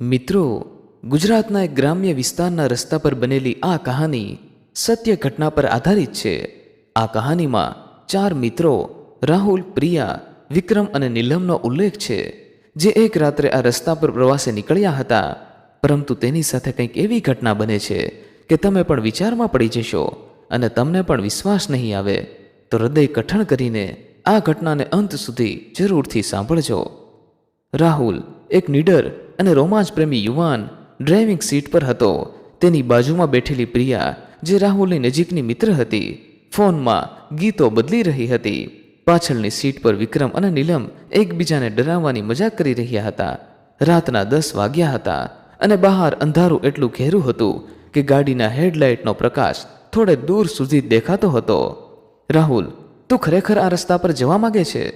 મિત્રો, ગુજરાતના એક ગ્રામ્ય વિસ્તારના રસ્તા પર બનેલી આ કહાની સત્ય ઘટના પર આધારિત છે. આ કહાનીમાં ચાર મિત્રો, રાહુલ, પ્રિયા, વિક્રમ અને નીલમનો ઉલ્લેખ છે, જે એક રાત્રે આ રસ્તા પર પ્રવાસે નીકળ્યા હતા. પરંતુ તેની સાથે કંઈક એવી ઘટના બને છે કે તમે પણ વિચારમાં પડી જશો અને તમને પણ વિશ્વાસ નહીં આવે. તો હૃદય કઠણ કરીને આ ઘટનાને અંત સુધી જરૂરથી સાંભળજો. રાહુલ એક નીડર અને રોમાંચ પ્રેમી યુવાન ડ્રાઇવિંગ સીટ પર હતો. તેની બાજુમાં બેઠેલી પ્રિયા, જે રાહુલની નજીકની મિત્ર હતી, ફોનમાં ગીતો બદલી રહી હતી. પાછળની સીટ પર વિક્રમ અને નીલમ એકબીજાને ડરાવવાની મજાક કરી રહ્યા હતા. રાતના દસ વાગ્યા હતા અને બહાર અંધારું એટલું ઘેરું હતું કે ગાડીના હેડલાઇટનો પ્રકાશ થોડે દૂર સુધી દેખાતો હતો. રાહુલ, તું ખરેખર આ રસ્તા પર જવા માંગે છે?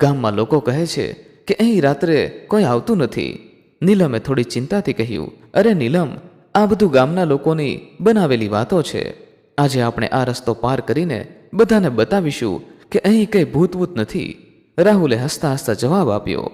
ગામમાં લોકો કહે છે કે અહીં રાત્રે કોઈ આવતું નથી. નીલમે થોડી ચિંતાથી કહ્યું, અરે નીલમ, આ બધું ગામના લોકોની બનાવેલી વાતો છે. આજે આપણે આ રસ્તો પાર કરીને બધાને બતાવીશું કે અહીં કંઈ ભૂતભૂત નથી. રાહુલે હસતા હસતા જવાબ આપ્યો.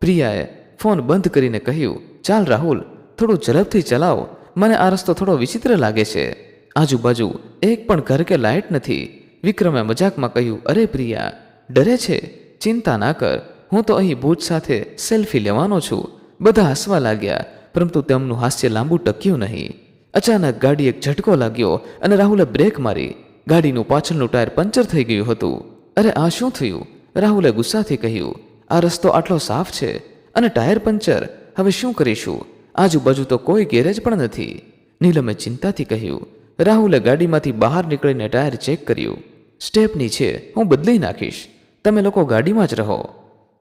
પ્રિયાએ ફોન બંધ કરીને કહ્યું, ચાલ રાહુલ, થોડું ઝડપથી ચલાવ. મને આ રસ્તો થોડો વિચિત્ર લાગે છે. આજુબાજુ એક પણ ઘર કે લાઇટ નથી. વિક્રમે મજાકમાં કહ્યું, અરે પ્રિયા, ડરે છે. ચિંતા ના કર. હું તો અહીં ભૂત સાથે સેલ્ફી લેવાનો છું. બધા હસવા લાગ્યા, પરંતુ તેમનું હાસ્ય લાંબુ ટક્યું નહીં. અચાનક ગાડી એક ઝટકો લાગ્યો અને રાહુલે બ્રેક મારી. ગાડીનું પાછળનું ટાયર પંચર થઈ ગયું હતું. અરે, આ શું થયું? રાહુલે ગુસ્સાથી કહ્યું, આ રસ્તો આટલો સાફ છે અને ટાયર પંચર. હવે શું કરીશું? આજુબાજુ તો કોઈ ગેરેજ પણ નથી. નીલમે ચિંતાથી કહ્યું, રાહુલે ગાડીમાંથી બહાર નીકળીને ટાયર ચેક કર્યું. સ્ટેપની છે, હું બદલી નાખીશ. તમે લોકો ગાડીમાં જ રહો.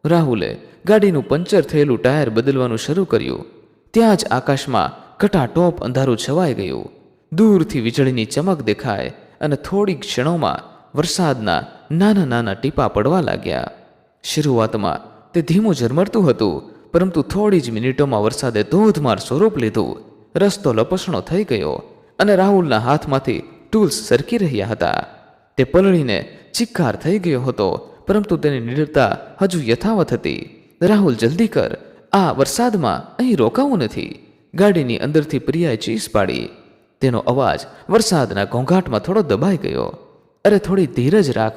રાહુલે ગાડીનું પંચર થયેલું ટાયર બદલવાનું શરૂ કર્યું. ત્યાં જ આકાશમાં કટાટોપ અંધારું છવાઈ ગયું. દૂરથી વીજળીની ચમક દેખાય અને થોડી ક્ષણોમાં વરસાદના નાના નાના ટીપા પડવા લાગ્યા. શરૂઆતમાં તે ધીમું ઝરમરતું હતું, પરંતુ થોડી જ મિનિટોમાં વરસાદે ધોધમાર સ્વરૂપ લીધું. રસ્તો લપસણો થઈ ગયો અને રાહુલના હાથમાંથી ટૂલ્સ સરકી રહ્યા હતા. તે પલળીને ચિક્કાર થઈ ગયો હતો પરંતુ તેની નિડરતા હજુ યથાવત હતી. રાહુલ, જલ્દી કર. આ વરસાદમાં અહીં રોકાવું નથી. ગાડીની અંદરથી પ્રિયાએ ચીસ પાડી. તેનો અવાજ વરસાદના ઘોંઘાટમાં થોડો દબાઈ ગયો. અરે, થોડી ધીરજ રાખ.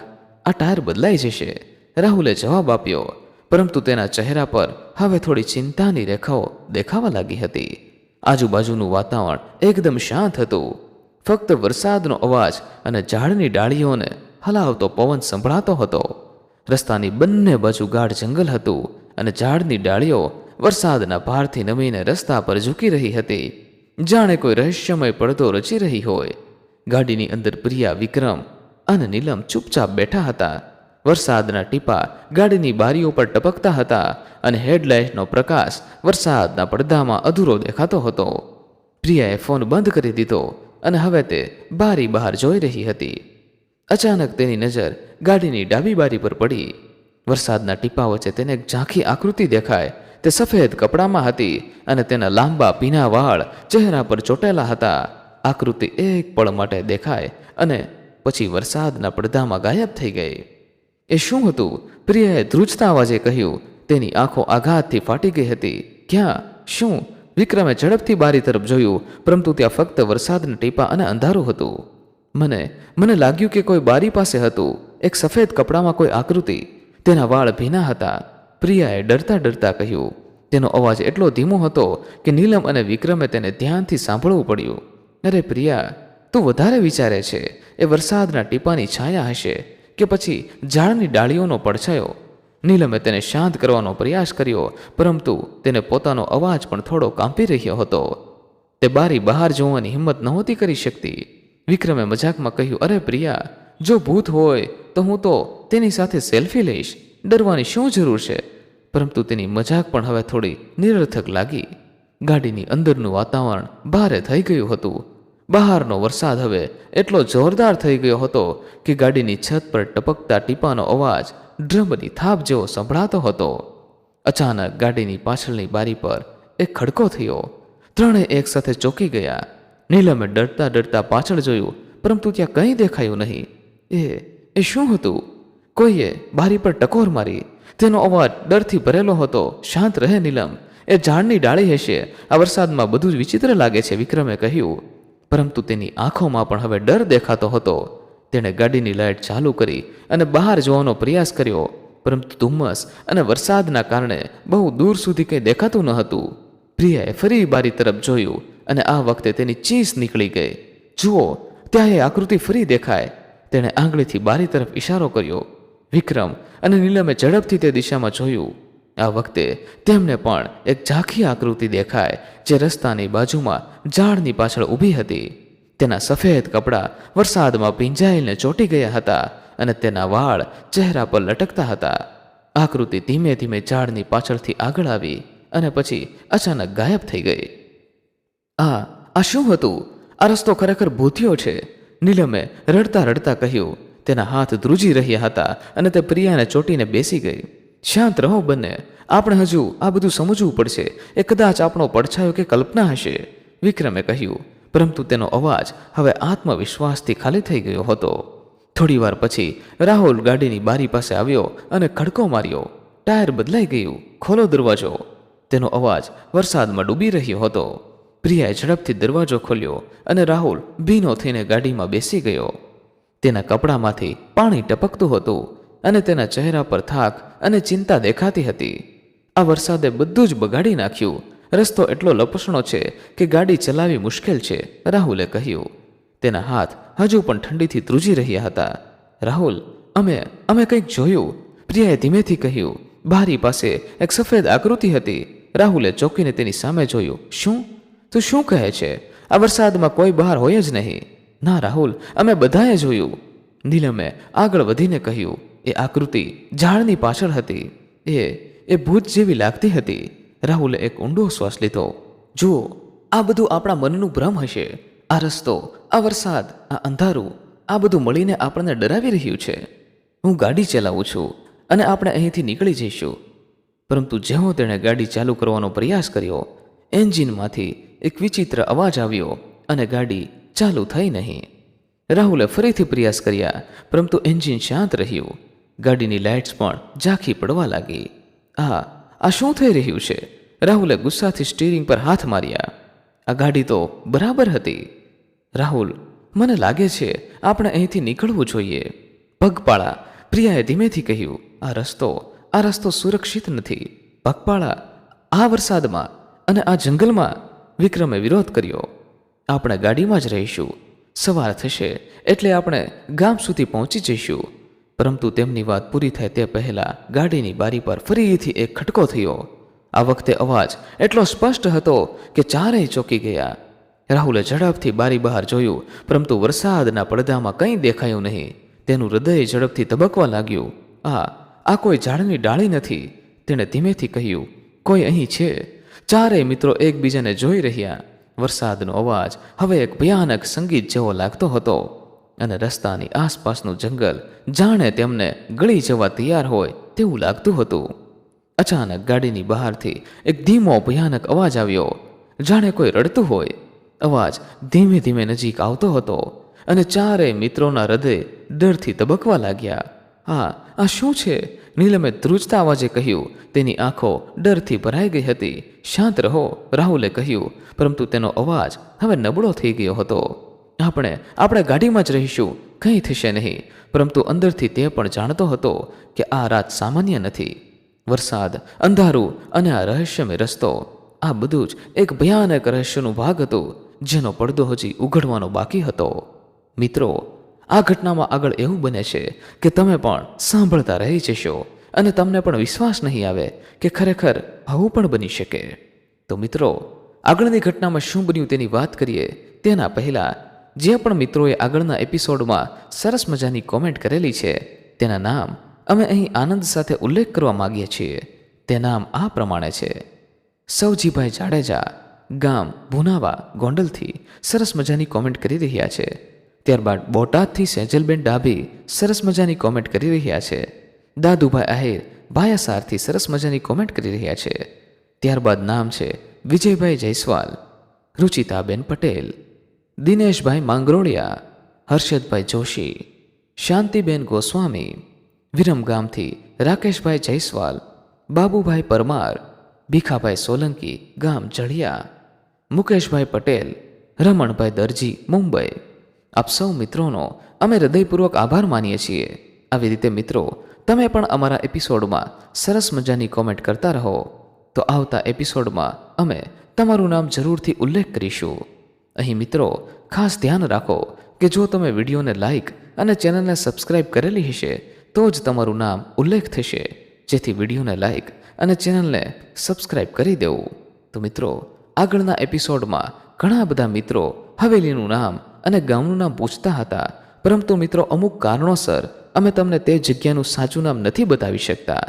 આ ટાયર બદલાઈ જશે. રાહુલે જવાબ આપ્યો. પરંતુ તેના ચહેરા પર હવે થોડી ચિંતાની રેખાઓ દેખાવા લાગી હતી. આજુબાજુનું વાતાવરણ એકદમ શાંત હતું. ફક્ત વરસાદનો અવાજ અને ઝાડની ડાળીઓને હલાવતો પવન સંભળાતો હતો. રસ્તાની બંને બાજુ ગાઢ જંગલ હતું અને ઝાડની ડાળીઓ વરસાદના ભારથી નમીને રસ્તા પર ઝૂકી રહી હતી. જાણે કોઈ રહસ્યમય પડદો રચી રહી હોય. ગાડીની અંદર પ્રિયા, વિક્રમ અને નીલમ ચૂપચાપ બેઠા હતા. વરસાદના ટીપા ગાડીની બારીઓ પર ટપકતા હતા અને હેડલાઇટનો પ્રકાશ વરસાદના પડદામાં અધૂરો દેખાતો હતો. પ્રિયાએ ફોન બંધ કરી દીધો અને હવે તે બારી બહાર જોઈ રહી હતી. અચાનક તેની નજર ગાડીની ડાબી બારી પર પડી. વરસાદના ટીપા વચ્ચે તેને એક ઝાંખી આકૃતિ દેખાય. તે સફેદ કપડામાં હતી અને તેના લાંબા પીના વાળ ચહેરા પર ચોટેલા હતા. આકૃતિ એક પળ માટે દેખાય અને પછી વરસાદના પડદામાં ગાયબ થઈ ગઈ. એ શું હતું? પ્રિયાએ ધ્રુજતા અવાજે કહ્યું, તેની આંખો આઘાતથી ફાટી ગઈ હતી. ક્યાં? શું? વિક્રમે ઝડપથી બારી તરફ જોયું, પરંતુ ત્યાં ફક્ત વરસાદના ટીપા અને અંધારું હતું. મને મને લાગ્યું કે કોઈ બારી પાસે હતું, એક સફેદ કપડામાં કોઈ આકૃતિ. તેના વાળ ભીના હતા. પ્રિયાએ ડરતા ડરતા કહ્યું, તેનો અવાજ એટલો ધીમો હતો કે નીલમ અને વિક્રમે તેને ધ્યાનથી સાંભળવું પડ્યું. અરે પ્રિયા, તું વધારે વિચારે છે. એ વરસાદના ટીપાની છાયા હશે કે પછી ઝાડની ડાળીઓનો પડછાયો? નીલમે તેને શાંત કરવાનો પ્રયાસ કર્યો, પરંતુ તેને પોતાનો અવાજ પણ થોડો કાંપી રહ્યો હતો. તે બારી બહાર જોવાની હિંમત નહોતી કરી શકતી. વિક્રમે મજાકમાં કહ્યું, અરે પ્રિયા, જો ભૂત હોય તો હું તો તેની સાથે સેલ્ફી લઈશ. ડરવાની શું જરૂર છે? પરંતુ તેની મજાક પણ હવે થોડી નિરર્થક લાગી. ગાડીની અંદરનું વાતાવરણ ભારે થઈ ગયું હતું. બહારનો વરસાદ હવે એટલો જોરદાર થઈ ગયો હતો કે ગાડીની છત પર ટપકતા ટીપાનો અવાજ ડ્રમની થાપ જેવો સંભળાતો હતો. અચાનક ગાડીની પાછળની બારી પર એક ખડકો થયો. ત્રણે એક સાથે ચોંકી ગયા. નીલમે ડરતા ડરતા પાછળ જોયું, પરંતુ ત્યાં કંઈ દેખાયું નહીં. એ એ શું હતું? કોઈએ બારી પર ટકોર મારી. તેનો અવાજ ડરથી ભરેલો હતો. શાંત રહે નીલમ. એ ઝાડની ડાળી હશે. આ વરસાદમાં બધું જ વિચિત્ર લાગે છે, વિક્રમે કહ્યું. પરંતુ તેની આંખોમાં પણ હવે ડર દેખાતો હતો. તેણે ગાડીની લાઇટ ચાલુ કરી અને બહાર જોવાનો પ્રયાસ કર્યો. પરંતુ ધુમ્મસ અને વરસાદના કારણે બહુ દૂર સુધી કંઈ દેખાતું ન હતું. પ્રિયાએ ફરી બારી તરફ જોયું. અને આ વખતે તેની ચીસ નીકળી ગઈ. જુઓ ત્યાં એ આકૃતિ ફરી દેખાય. તેણે આંગળીથી બારી તરફ ઇશારો કર્યો. વિક્રમ અને નીલમે ઝડપથી તે દિશામાં જોયું. આ વખતે તેમને પણ એક ઝાંખી આકૃતિ દેખાય, જે રસ્તાની બાજુમાં ઝાડની પાછળ ઊભી હતી. તેના સફેદ કપડાં વરસાદમાં ભીંજાઈને ચોંટી ગયા હતા અને તેના વાળ ચહેરા પર લટકતા હતા. આકૃતિ ધીમે ધીમે ઝાડની પાછળથી આગળ આવી અને પછી અચાનક ગાયબ થઈ ગઈ. આ આ શું હતું? આ રસ્તો ખરેખર ભૂતિયો છે. નીલમે રડતા રડતા કહ્યું, તેના હાથ ધ્રુજી રહ્યા હતા અને તે પ્રિયાને ચોટીને બેસી ગઈ. શાંત રહો બંને. આપણે હજુ આ બધું સમજવું પડશે. એ કદાચ આપણો પડછાયો કે કલ્પના હશે. વિક્રમે કહ્યું, પરંતુ તેનો અવાજ હવે આત્મવિશ્વાસથી ખાલી થઈ ગયો હતો. થોડીવાર પછી રાહુલ ગાડીની બારી પાસે આવ્યો અને ખડકો માર્યો. ટાયર બદલાઈ ગયું. ખોલો દરવાજો. તેનો અવાજ વરસાદમાં ડૂબી રહ્યો હતો. પ્રિયાએ ઝડપથી દરવાજો ખોલ્યો અને રાહુલ ભીનો થઈને ગાડીમાં બેસી ગયો. તેના કપડામાંથી પાણી ટપકતું હતું અને તેના ચહેરા પર થાક અને ચિંતા દેખાતી હતી. આ વરસાદે બધું જ બગાડી નાખ્યું. રસ્તો એટલો લપસણો છે કે ગાડી ચલાવવી મુશ્કેલ છે, રાહુલે કહ્યું. તેના હાથ હજુ પણ ઠંડીથી ધ્રુજી રહ્યા હતા. રાહુલ, અમે અમે કંઈક જોયું. પ્રિયાએ ધીમેથી કહ્યું, બારી પાસે એક સફેદ આકૃતિ હતી. રાહુલે ચોકીને તેની સામે જોયું. શું? તું શું કહે છે? આ વરસાદમાં કોઈ બહાર હોય જ નહીં. ના, રાહુલ, અમે બધાએ જોયું. નીલમે આગળ વધીને કહ્યું, એ આકૃતિ ઝાડની પાછળ હતી. એ એ ભૂત જેવી લાગતી હતી. રાહુલે એક ઊંડો શ્વાસ લીધો. જુઓ, આ બધું આપણા મનનું ભ્રમ હશે. આ રસ્તો, આ વરસાદ, આ અંધારું, આ બધું મળીને આપણને ડરાવી રહ્યું છે. હું ગાડી ચલાવું છું અને આપણે અહીંથી નીકળી જઈશું. પરંતુ જેવો તેણે ગાડી ચાલુ કરવાનો પ્રયાસ કર્યો, એન્જિનમાંથી એક વિચિત્ર અવાજ આવ્યો અને ગાડી ચાલુ થઈ નહીં. રાહુલે ફરીથી પ્રયાસ કર્યા, પરંતુ એન્જિન શાંત રહ્યું. ગાડીની લાઇટ્સ પણ ઝાંખી પડવા લાગી. આ આ શું થઈ રહ્યું છે? રાહુલે ગુસ્સાથી સ્ટીરિંગ પર હાથ માર્યા. આ ગાડી તો બરાબર હતી. રાહુલ, મને લાગે છે આપણે અહીંથી નીકળવું જોઈએ. પગપાળા, પ્રિયાએ ધીમેથી કહ્યું. આ રસ્તો આ રસ્તો સુરક્ષિત નથી. પગપાળા, આ વરસાદમાં અને આ જંગલમાં વિક્રમે વિરોધ કર્યો. આપણે ગાડીમાં જ રહીશું. સવાર થશે એટલે આપણે ગામ સુધી પહોંચી જઈશું. પરંતુ તેમની વાત પૂરી થાય તે પહેલાં ગાડીની બારી પર ફરીથી એક ખટકો થયો. આ વખતે અવાજ એટલો સ્પષ્ટ હતો કે ચારેય ચોંકી ગયા. રાહુલે ઝડપથી બારી બહાર જોયું, પરંતુ વરસાદના પડદામાં કંઈ દેખાયું નહીં. તેનું હૃદય ઝડપથી ધબકવા લાગ્યું. આ આ કોઈ ઝાડની ડાળી નથી, તેણે ધીમેથી કહ્યું. કોઈ અહીં છે? ચારેય મિત્રો એકબીજાને જોઈ રહ્યા. વરસાદનો અવાજ હવે એક ભયાનક સંગીત જેવો લાગતો હતો. અને રસ્તાની આસપાસનું જંગલ જાણે તેમને ગળી જવા તૈયાર હોય તેવું લાગતું હતું. અચાનક ગાડીની બહારથી એક ધીમો ભયાનક અવાજ આવ્યો. જાણે કોઈ રડતું હોય. અવાજ ધીમે ધીમે નજીક આવતો હતો. અને ચારેય મિત્રોના હૃદય ડરથી તબકવા લાગ્યા. આ આ શું છે? નીલમે ધ્રુજતા અવાજે કહ્યું, તેની આંખો ડરથી ભરાઈ ગઈ હતી. શાંત રહો, રાહુલે કહ્યું, પરંતુ તેનો અવાજ હવે નબળો થઈ ગયો હતો. આપણે આપણે ગાડીમાં જ રહીશું, કંઈ થશે નહીં. પરંતુ અંદરથી તે પણ જાણતો હતો કે આ રાત સામાન્ય નથી. વરસાદ, અંધારું અને આ રહસ્યમય રસ્તો, આ બધું જ એક ભયાનક રહસ્યનું ભાગ હતું, જેનો પડદો હજી ઉઘડવાનો બાકી હતો. મિત્રો આ ઘટનામાં આગળ એવું બને છે કે તમે પણ સાંભળતા રહી જશો અને તમને પણ વિશ્વાસ નહીં આવે કે ખરેખર આવું પણ બની શકે. તો મિત્રો, આગળની ઘટનામાં શું બન્યું તેની વાત કરીએ તેના પહેલાં, જે પણ મિત્રોએ આગળના એપિસોડમાં સરસ મજાની કોમેન્ટ કરેલી છે, તેના નામ અમે અહીં આનંદ સાથે ઉલ્લેખ કરવા માગીએ છીએ. તે નામ આ પ્રમાણે છે. સૌજીભાઈ જાડેજા ગામ ભુનાવા ગોંડલથી સરસ મજાની કોમેન્ટ કરી રહ્યા છે. ત્યારબાદ બોટાદથી સેજલબેન ડાભી સરસ મજાની કોમેન્ટ કરી રહ્યા છે. દાદુભાઈ આહિર ભાયાસારથી સરસ મજાની કોમેન્ટ કરી રહ્યા છે. ત્યારબાદ નામ છે વિજયભાઈ જયસ્વાલ, રુચિતાબેન પટેલ, દિનેશભાઈ માંગરોળિયા, હર્ષદભાઈ જોશી, શાંતિબેન ગોસ્વામી, વિરમગામથી રાકેશભાઈ જયસ્વાલ, બાબુભાઈ પરમાર, ભીખાભાઈ સોલંકી, ગામ જળિયા, મુકેશભાઈ પટેલ, રમણભાઈ દરજી, મુંબઈ. આપ સૌ મિત્રોનો અમે હૃદયપૂર્વક આભાર માનીએ છીએ. આવી રીતે મિત્રો, તમે પણ અમારા એપિસોડમાં સરસ મજાની કોમેન્ટ કરતા રહો. તો આવતા એપિસોડમાં અમે તમારું નામ જરૂરથી ઉલ્લેખ કરીશું. અહીં મિત્રો, ખાસ ધ્યાન રાખો કે જો તમે વિડીયોને લાઇક અને ચેનલને સબસ્ક્રાઇબ કરેલી હશે, તો જ તમારું નામ ઉલ્લેખ થશે. જેથી વિડીયોને લાઇક અને ચેનલને સબસ્ક્રાઇબ કરી દેવું. તો મિત્રો, આગળના એપિસોડમાં ઘણા બધા મિત્રો હવેલીનું નામ અને ગામનું નામ પૂછતા હતા. પરંતુ મિત્રો, અમુક કારણોસર અમે તમને તે જગ્યાનું સાચું નામ નથી બતાવી શકતા.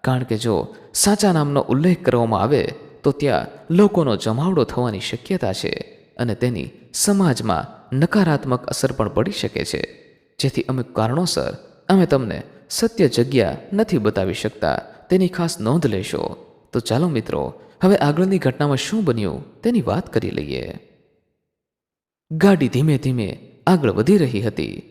કારણ કે જો સાચા નામનો ઉલ્લેખ કરવામાં આવે, તો ત્યાં લોકોનો જમાવડો થવાની શક્યતા છે અને તેની સમાજમાં નકારાત્મક અસર પણ પડી શકે છે. જેથી અમુક કારણોસર અમે તમને સત્ય જગ્યા નથી બતાવી શકતા. તેની ખાસ નોંધ લેશો. તો ચાલો મિત્રો, હવે આગળની ઘટનામાં શું બન્યું તેની વાત કરી લઈએ. ગાડી ધીમે ધીમે આગળ વધી રહી હતી.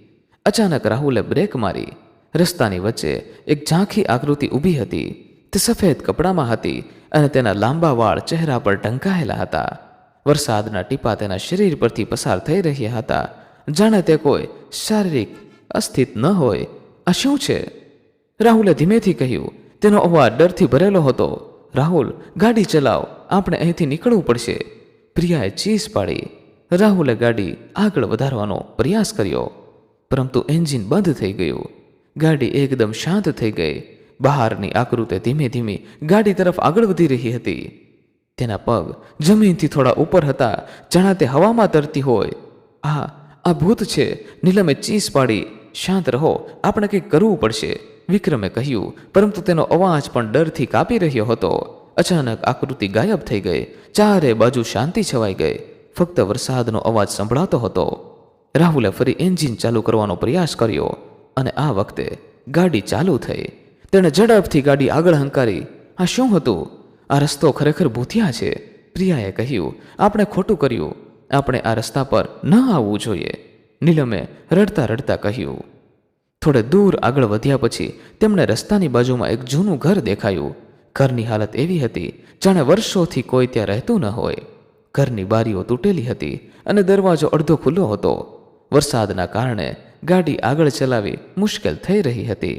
અચાનક રાહુલે બ્રેક મારી. રસ્તાની વચ્ચે એક ઝાંખી આકૃતિ ઊભી હતી. તે સફેદ કપડામાં હતી અને તેના લાંબા વાળ ચહેરા પર ઢંકાયેલા હતા. વરસાદના ટીપા તેના શરીર પરથી પસાર થઈ રહ્યા હતા. જાણે તે કોઈ શારીરિક અસ્થિત ન હોય. આ શું છે? રાહુલે ધીમેથી કહ્યું, તેનો અવાજ ડરથી ભરેલો હતો. રાહુલ, ગાડી ચલાવ. આપણે અહીંથી નીકળવું પડશે. પ્રિયાએ ચીસ પાડી. રાહુલે ગાડી આગળ વધારવાનો પ્રયાસ કર્યો. પરંતુ એન્જિન બંધ થઈ ગયું. ગાડી એકદમ શાંત થઈ ગઈ. બહારની આકૃતિ ધીમે ધીમે ગાડી તરફ આગળ વધી રહી હતી. તેના પગ જમીનથી થોડા ઉપર હતા. જણા તે હવામાં તરતી હોય. આ આ ભૂત છે. નીલમે ચીસ પાડી. શાંત રહો. આપણે કંઈક કરવું પડશે. વિક્રમે કહ્યું. પરંતુ તેનો અવાજ પણ ડરથી કાપી રહ્યો હતો. અચાનક આકૃતિ ગાયબ થઈ ગઈ. ચારે બાજુ શાંતિ છવાઈ ગઈ. ફક્ત વરસાદનો અવાજ સંભળાતો હતો. રાહુલે ફરી એન્જિન ચાલુ કરવાનો પ્રયાસ કર્યો અને આ વખતે ગાડી ચાલુ થઈ. તેણે ઝડપથી ગાડી આગળ હંકારી. આ શું હતું? આ રસ્તો ખરેખર ભૂતિયા છે? પ્રિયાએ કહ્યું, આપણે ખોટું કર્યું. આપણે આ રસ્તા પર ન આવવું જોઈએ. નીલમે રડતા રડતા કહ્યું. થોડે દૂર આગળ વધ્યા પછી તેમણે રસ્તાની બાજુમાં એક જૂનું ઘર દેખાયું. ઘરની હાલત એવી હતી, જાણે વર્ષોથી કોઈ ત્યાં રહેતું ન હોય. ઘરની બારીઓ તૂટેલી હતી અને દરવાજો અડધો ખુલ્લો હતો. વરસાદના કારણે ગાડી આગળ ચલાવી મુશ્કેલ થઈ રહી હતી.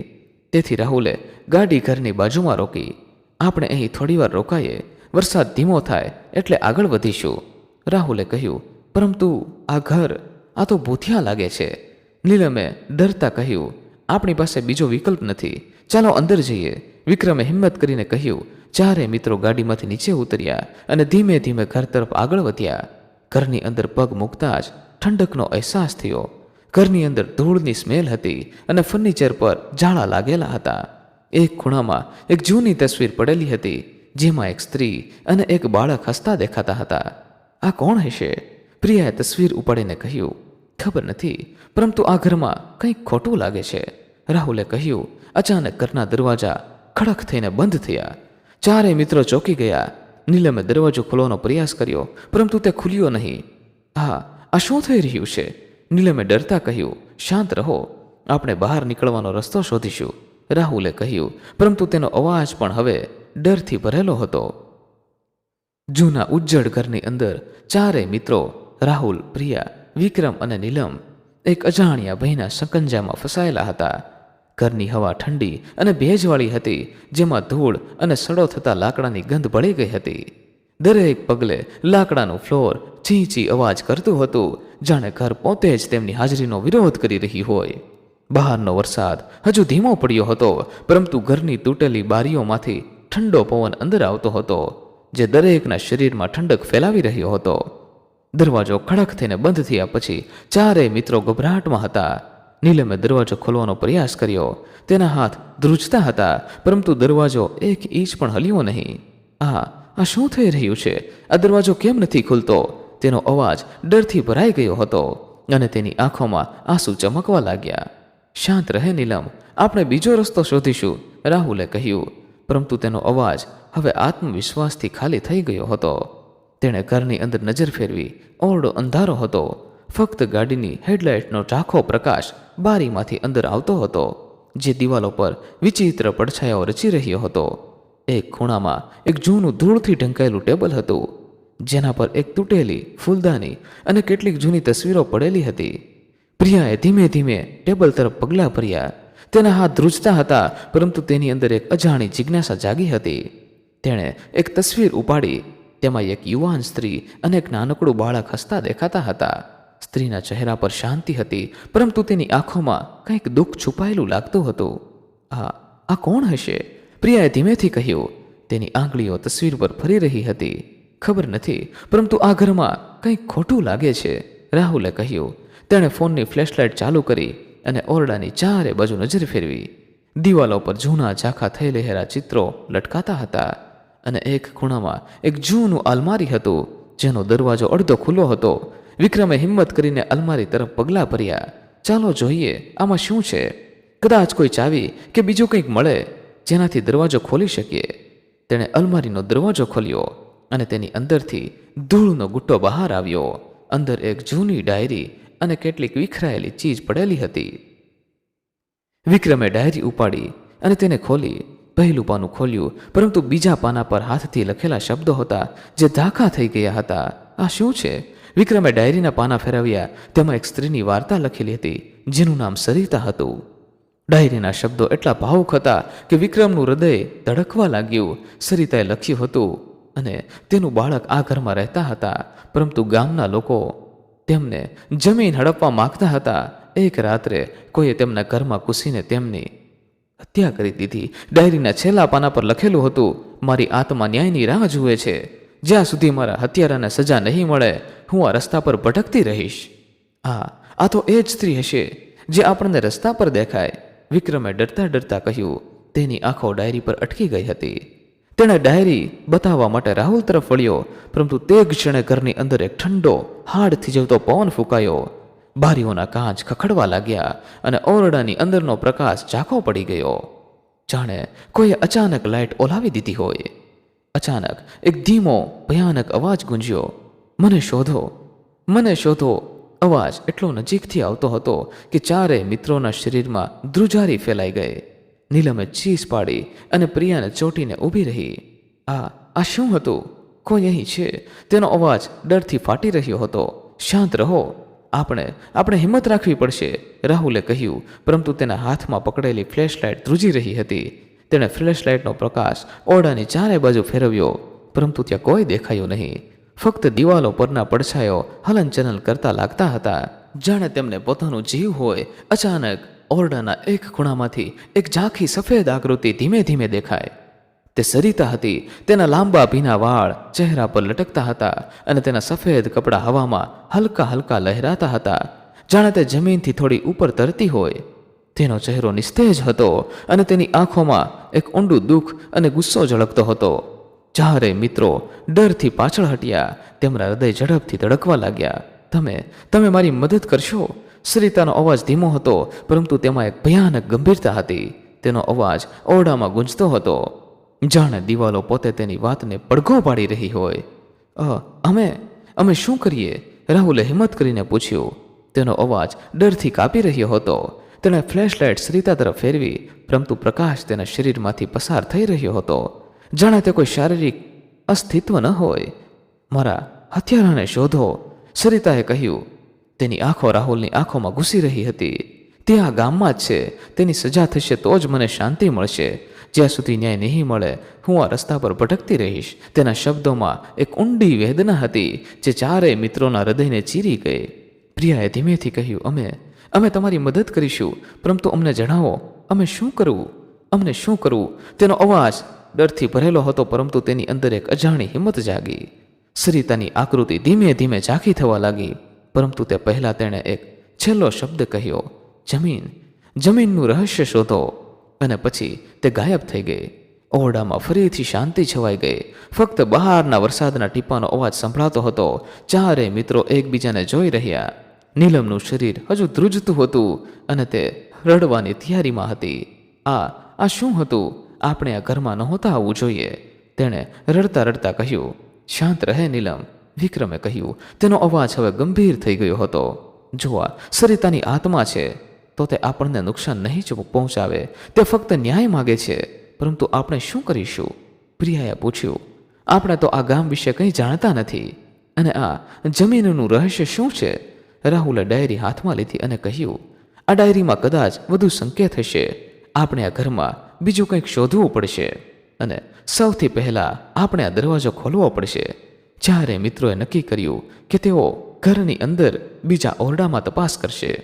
તેથી રાહુલે ગાડી ઘરની બાજુમાં રોકી. આપણે અહીં થોડીવાર રોકાઈએ, વરસાદ ધીમો થાય એટલે આગળ વધીશું. રાહુલે કહ્યું, પરંતુ આ ઘર આ તો ભૂતિયા લાગે છે. નીલમે ડરતા કહ્યું, આપણી પાસે બીજો વિકલ્પ નથી. ચાલો અંદર જઈએ. વિક્રમે હિંમત કરીને કહ્યું, ચારે મિત્રો ગાડીમાંથી નીચે ઉતર્યા અને ધીમે ધીમે ઘર તરફ આગળ વધ્યા. ઘરની અંદર પગ મૂકતા જ ઠંડકનો અહેસાસ થયો. ઘરની અંદર ધૂળની સ્મેલ હતી અને ફર્નિચર પર ઝાડા લાગેલા હતા. એક ખૂણામાં એક જૂની તસવીર પડેલી હતી, જેમાં એક સ્ત્રી અને એક બાળક હસતા દેખાતા હતા. આ કોણ હશે? પ્રિયાએ તસવીર ઉપાડીને કહ્યું, ખબર નથી, પરંતુ આ ઘરમાં કંઈક ખોટું લાગે છે. રાહુલે કહ્યું અચાનક ઘરના દરવાજા ખડક થઈને બંધ થયા. ચારે મિત્રો ચોંકી ગયા. નીલમે દરવાજો ખોલવાનો પ્રયાસ કર્યો, પરંતુ તે ખુલ્યો નહીં. હા, આ શું થઈ રહ્યું છે? નીલમે ડરતા કહ્યું. શાંત રહો. આપણે બહાર નીકળવાનો રસ્તો શોધીશું. રાહુલે કહ્યું. પરંતુ તેનો અવાજ પણ હવે ડરથી ભરેલો હતો. જૂના ઉજ્જડ ઘરની અંદર ચારેય મિત્રો, રાહુલ, પ્રિયા, વિક્રમ અને નીલમ એક અજાણ્યા ભયના સકંજામાં ફસાયેલા હતા. ઘરની હવા ઠંડી અને ભેજવાળી હતી, જેમાં ધૂળ અને સડો થતા લાકડાની ગંધ ભળી ગઈ હતી. દરેક પગલે લાકડાનું ફ્લોર ચીંચી અવાજ કરતું હતું, જાણે ઘર પોતે જ તેમની હાજરીનો વિરોધ કરી રહી હોય. બહારનો વરસાદ હજુ ધીમો પડ્યો હતો, પરંતુ ઘરની તૂટેલી બારીઓમાંથી ઠંડો પવન અંદર આવતો હતો, જે દરેકના શરીરમાં ઠંડક ફેલાવી રહ્યો હતો. દરવાજો ખડક થઈને બંધ થયા પછી ચારેય મિત્રો ગભરાટમાં હતા. નીલમે દરવાજો ખોલવાનો પ્રયાસ કર્યો. તેના હાથ ધ્રુજતા હતા, પરંતુ દરવાજો એક ઇંચ પણ હલ્યો નહીં. આ આ શું થઈ રહ્યું છે? આ દરવાજો કેમ નથી ખુલતો? તેનો અવાજ ડરથી ભરાઈ ગયો હતો અને તેની આંખોમાં આંસુ ચમકવા લાગ્યા. શાંત રહે નીલમ, આપણે બીજો રસ્તો શોધીશું, રાહુલે કહ્યું. પરંતુ તેનો અવાજ હવે આત્મવિશ્વાસથી ખાલી થઈ ગયો હતો. તેણે ઘરની અંદર નજર ફેરવી, ઓરડો અંધારો હતો. ફક્ત ગાડીની હેડલાઇટનો ઝાંખો પ્રકાશ બારીમાંથી અંદર આવતો હતો, જે દિવાલો પર વિચિત્ર પડછાયાઓ રચી રહ્યો હતો. એક ખૂણામાં એક જૂનું ધૂળથી ઢંકાયેલું ટેબલ હતું, જેના પર એક તૂટેલી ફૂલદાની અને કેટલીક જૂની તસવીરો પડેલી હતી. પ્રિયાએ ધીમે ધીમે ટેબલ તરફ પગલાં ભર્યા. તેના હાથ ધ્રુજતા હતા, પરંતુ તેની અંદર એક અજાણી જિજ્ઞાસા જાગી હતી. તેણે એક તસવીર ઉપાડી, તેમાં એક યુવાન સ્ત્રી અને એક નાનકડું બાળક હસતા દેખાતા હતા. સ્ત્રીના ચહેરા પર શાંતિ હતી, પરંતુ તેની આંખોમાં કંઈક દુઃખ છુપાયેલું લાગતું હતું. આ આ કોણ હશે? પ્રિયાએ ધીમેથી કહ્યું. તેની આંગળીઓ તસવીર પર ફરી રહી હતી. ખબર નથી, પરંતુ આ ઘરમાં કંઈક ખોટું લાગે છે, રાહુલે કહ્યું. તેણે ફોનની ફ્લેશલાઇટ ચાલુ કરી અને ઓરડાની ચારે બાજુ નજર ફેરવી. દિવાલો પર જૂના ઝાંખા થઈ રહેલા ચિત્રો લટકાતા હતા અને એક ખૂણામાં એક જૂનું આલમારી હતું, જેનો દરવાજો અડધો ખુલ્લો હતો. વિક્રમે હિંમત કરીને અલમારી તરફ પગલાં ભર્યા. ચાલો જોઈએ, આમાં શું છે? કદાચ કોઈ ચાવી કે બીજું કંઈક મળે, જેનાથી દરવાજો ખોલી શકીએ. તેણે અલમારીનો દરવાજો ખોલ્યો અને તેની અંદરથી ધૂળનો ગુટ્ટો બહાર આવ્યો. અંદર એક જૂની ડાયરી અને કેટલીક વિખરાયેલી ચીજ પડેલી હતી. વિક્રમે ડાયરી ઉપાડી અને તેને ખોલી. પહેલું પાનું ખોલ્યું, પરંતુ બીજા પાના પર હાથથી લખેલા શબ્દો હતા, જે ધાખા થઈ ગયા હતા. આ શું છે? વિક્રમે ડાયરીના પાના ફેરવ્યા. તેમાં એક સ્ત્રીની વાર્તા લખેલી હતી, જેનું નામ સરિતા હતું. ડાયરીના શબ્દો એટલા ભાવુક હતા કે વિક્રમનું હૃદય ધડકવા લાગ્યું. સરિતાએ લખ્યું હતું, અને તેનું બાળક આ ઘરમાં રહેતા હતા, પરંતુ ગામના લોકો તેમને જમીન હડપવા માંગતા હતા. એક રાત્રે કોઈએ તેમના ઘરમાં ઘૂસીને તેમની હત્યા કરી દીધી. ડાયરીના છેલ્લા પાના પર લખેલું હતું, મારી આત્મા ન્યાયની રાહ જુએ છે. જ્યાં સુધી મારા હત્યારાને સજા નહીં મળે હું આ રસ્તા પર ભટકતી રહીશ. આ આ તો એ જ સ્ત્રી હશે, જે આપણને રસ્તા પર દેખાય. વિક્રમે ડરતા ડરતા કહ્યું, તેની આંખો ડાયરી પર અટકી ગઈ હતી. તેણે ડાયરી બતાવવા માટે રાહુલ તરફ વળ્યો, પરંતુ તે ક્ષણે ઘરની અંદર એક ઠંડો હાડ થીજવતો પવન ફૂંકાયો. બારીઓના કાચ ખખડવા લાગ્યા અને ઓરડાની અંદરનો પ્રકાશ ઝાંખો પડી ગયો. જાણે કોઈએ અચાનક લાઇટ ઓલાવી દીધી હોય. અચાનક એક ધીમો, ભયાનક અવાજ ગુંજ્યો. મને શોધો. મને શોધો. અવાજ એટલો નજીકથી આવતો હતો કે ચારે મિત્રોના શરીરમાં ધ્રુજારી ફેલાઈ ગઈ. નીલમે ચીસ પાડી અને પ્રિયાને ચોટીને ઊભી રહી. આ આ શું હતું? કોઈ અહીં છે? તેનો અવાજ ડરથી ફાટી રહ્યો હતો. શાંત રહો. આપણે આપણે હિંમત રાખવી પડશે, રાહુલે કહ્યું, પરંતુ તેના હાથમાં પકડેલી ફ્લેશલાઇટ ધ્રુજી રહી હતી. તેણે ફ્લેશલાઇટનો પ્રકાશ ઓરડાની ચારે બાજુ ફેરવ્યો, પરંતુ ત્યાં કોઈ દેખાયું નહીં. ફક્ત દિવાલો પરના પડછાયો હલનચલન કરતા લાગતા હતા. જાણે તેમને પોતાનું જીવ હોય, અચાનક ઓરડાના એક ખૂણામાંથી એક ઝાંખી સફેદ આકૃતિ ધીમે ધીમે દેખાય. તે સરિતા હતી, તેના લાંબા ભીના વાળ ચહેરા પર લટકતા હતા અને તેના સફેદ કપડાં હવામાં હલકા હલકા લહેરાતા હતા. જાણે તે જમીનથી થોડી ઉપર તરતી હોય. તેનો ચહેરો નિસ્તેજ હતો અને તેની આંખોમાં એક ઊંડું દુઃખ અને ગુસ્સો ઝળકતો હતો. ચારે મિત્રો ડરથી પાછળ હટ્યા, તેમના હૃદય ઝડપથી ધડકવા લાગ્યા. તમે તમે મારી મદદ કરશો? સરિતાનો અવાજ ધીમો હતો, પરંતુ તેમાં એક ભયાનક ગંભીરતા હતી. તેનો અવાજ ઓરડામાં ગુંજતો હતો. જાણે દિવાલો પોતે તેની વાતને પડઘો પાડી રહી હોય. અમે અમે શું કરીએ? રાહુલે હિંમત કરીને પૂછ્યું. તેનો અવાજ ડરથી કાપી રહ્યો હતો. તેણે ફ્લેશલાઇટ સરિતા તરફ ફેરવી, પરંતુ પ્રકાશ તેના શરીરમાંથી પસાર થઈ રહ્યો હતો. જાણે તે કોઈ શારીરિક અસ્તિત્વ ન હોય. મારા હથિયારાને શોધો. સરિતાએ કહ્યું, તેની આંખો રાહુલની આંખોમાં ઘૂસી રહી હતી. તે આ ગામમાં જ છે. તેની સજા થશે તો જ મને શાંતિ મળશે. જ્યાં સુધી ન્યાય નહીં મળે, હું આ રસ્તા પર ભટકતી રહીશ. તેના શબ્દોમાં એક ઊંડી વેદના હતી, જે ચારેય મિત્રોના હૃદયને ચીરી ગઈ. પ્રિયાએ ધીમેથી કહ્યું, અમે અમે તમારી મદદ કરીશું. પરંતુ અમને જણાવો, અમે શું કરવું? અમને શું કરવું? તેનો અવાજ ડરથી ભરેલો હતો, પરંતુ તેની અંદર એક અજાણી હિંમત જાગી. સરિતાની આકૃતિ ધીમે ધીમે ઝાંખી થવા લાગી, પરંતુ તે પહેલાં તેણે એક છેલ્લો શબ્દ કહ્યો, જમીન, જમીનનું રહસ્ય શોધો. અને પછી તે ગાયબ થઈ ગઈ. ઓરડામાં ફરીથી શાંતિ છવાઈ ગઈ. ફક્ત બહારના વરસાદના ટીપાનો અવાજ સંભળાતો હતો. ચારે મિત્રો એકબીજાને જોઈ રહ્યા. નીલમનું શરીર હજુ ધ્રુજતું હતું અને તે રડવાની તૈયારીમાં હતી. આ આ શું હતું? આપણે આ ઘરમાં નહોતા આવવું જોઈએ. તેણે રડતા રડતા કહ્યું, શાંત રહે નીલમ. વિક્રમે કહ્યું, તેનો અવાજ હવે ગંભીર થઈ ગયો હતો. જોવા, સરિતાની આત્મા છે. તો તે આપણને નુકસાન નહીં જ પહોંચાવે. તે ફક્ત ન્યાય માગે છે. પરંતુ આપણે શું કરીશું? પ્રિયાએ પૂછ્યું, આપણે તો આ ગામ વિશે કંઈ જાણતા નથી. અને આ જમીનનું રહસ્ય શું છે? રાહુલે ડાયરી હાથમાં લીધી અને કહ્યું, આ ડાયરીમાં કદાચ વધુ સંકેત હશે. આપણે આ ઘરમાં બીજું કંઈક શોધવું પડશે. અને સૌથી પહેલાં આપણે આ દરવાજો ખોલવો પડશે. જ્યારે મિત્રોએ નક્કી કર્યું કે તેઓ ઘરની અંદર બીજા ઓરડામાં તપાસ કરશે.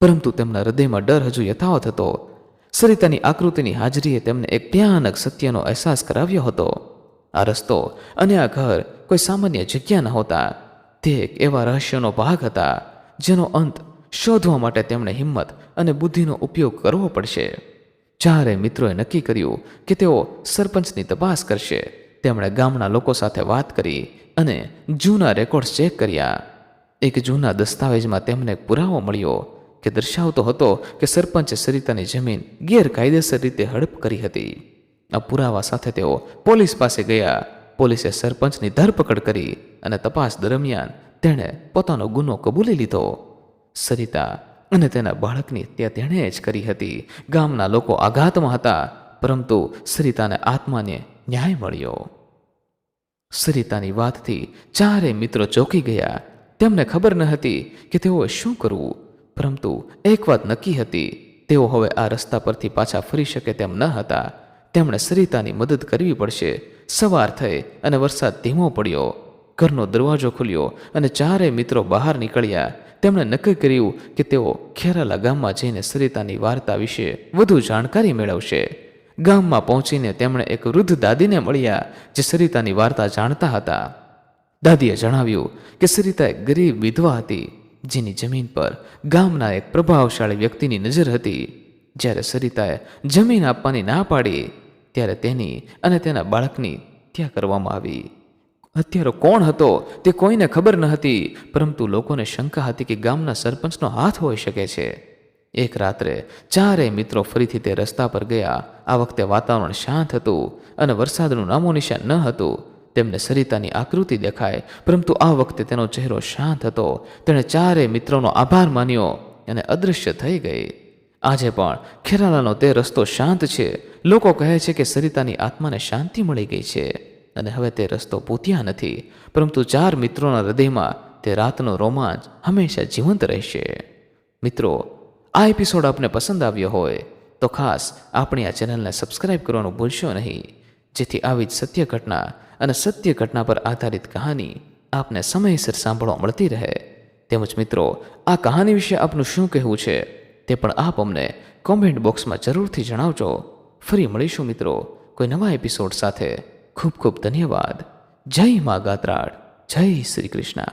પરંતુ તેમના હૃદયમાં ડર હજુ યથાવત હતો. સરિતાની આકૃતિની હાજરીએ તેમને એક ભયાનક સત્યનો અહેસાસ કરાવ્યો હતો. આ રસ્તો અને આ ઘર કોઈ સામાન્ય જગ્યા નહોતા. તે એક એવા રહસ્યનો ભાગ હતા, જેનો અંત શોધવા માટે તેમણે હિંમત અને બુદ્ધિનો ઉપયોગ કરવો પડશે. ચારે મિત્રોએ નક્કી કર્યું કે તેઓ સરપંચની તપાસ કરશે. તેમણે ગામના લોકો સાથે વાત કરી અને જૂના રેકોર્ડ્સ ચેક કર્યા. એક જૂના દસ્તાવેજમાં તેમને પુરાવો મળ્યો કે દર્શાવતો હતો કે સરપંચે સરિતાની જમીન ગેરકાયદેસર રીતે હડપ કરી હતી. આ પુરાવા સાથે તેઓ પોલીસ પાસે ગયા. પોલીસે સરપંચની ધરપકડ કરી અને તપાસ દરમિયાન તેણે પોતાનો ગુનો કબૂલી લીધો. સરિતા અને તેના બાળકની હત્યા તેણે જ કરી હતી. ગામના લોકો આઘાતમાં હતા, પરંતુ સરિતાને આત્માને ન્યાય મળ્યો. સરિતાની વાતથી ચારે મિત્રો ચોંકી ગયા. તેમને ખબર ન હતી કે તેઓએ શું કરવું. પરંતુ એક વાત નક્કી હતી, તેઓ હવે આ રસ્તા પરથી પાછા ફરી શકે તેમ ન હતા. તેમણે સરિતાની મદદ કરવી પડશે. સવાર થઈ અને વરસાદ ધીમો પડ્યો. ઘરનો દરવાજો ખુલ્યો અને ચારેય મિત્રો બહાર નીકળ્યા. તેમણે નક્કી કર્યું કે તેઓ ખેરાલા ગામમાં જઈને સરિતાની વાર્તા વિશે વધુ જાણકારી મેળવશે. ગામમાં પહોંચીને તેમણે એક વૃદ્ધ દાદીને મળ્યા, જે સરિતાની વાર્તા જાણતા હતા. દાદીએ જણાવ્યું કે સરિતા એક ગરીબ વિધવા હતી, જેની જમીન પર ગામના એક પ્રભાવશાળી વ્યક્તિની નજર હતી. જ્યારે સરિતાએ જમીન આપવાની ના પાડી, ત્યારે તેની અને તેના બાળકની હત્યા કરવામાં આવી. હત્યારો કોણ હતો તે કોઈને ખબર ન હતી, પરંતુ લોકોને શંકા હતી કે ગામના સરપંચનો હાથ હોઈ શકે છે. એક રાત્રે ચારેય મિત્રો ફરીથી તે રસ્તા પર ગયા. આ વખતે વાતાવરણ શાંત હતું અને વરસાદનું નામો નિશાન ન હતું. તેમને સરિતાની આકૃતિ દેખાય, પરંતુ આ વખતે તેનો ચહેરો શાંત હતો. તેણે ચારેય મિત્રોનો આભાર માન્યો અને અદૃશ્ય થઈ ગઈ. આજે પણ ખેરાલાનો તે રસ્તો શાંત છે. લોકો કહે છે કે સરિતાની આત્માને શાંતિ મળી ગઈ છે. અને હવે તે રસ્તો પૂત્યા નથી, પરંતુ ચાર મિત્રોના હૃદયમાં તે રાતનો રોમાંચ હંમેશા જીવંત રહેશે. મિત્રો, આ એપિસોડ આપને પસંદ આવ્યો હોય તો ખાસ આપણી આ ચેનલને સબસ્ક્રાઇબ કરવાનું ભૂલશો નહીં, જેથી આવી જ સત્ય ઘટના અને સત્ય ઘટના પર આધારિત કહાની આપને સમયસર સાંભળવા મળતી રહે. તેમજ મિત્રો, આ કહાની વિશે આપનું શું કહેવું છે તે પણ આપ અમને કોમેન્ટ બોક્સમાં જરૂરથી જણાવજો. ફરી મળીશું મિત્રો કોઈ નવા એપિસોડ સાથે. ખૂબ ખૂબ ધન્યવાદ. જય મા જય શ્રી કૃષ્ણ.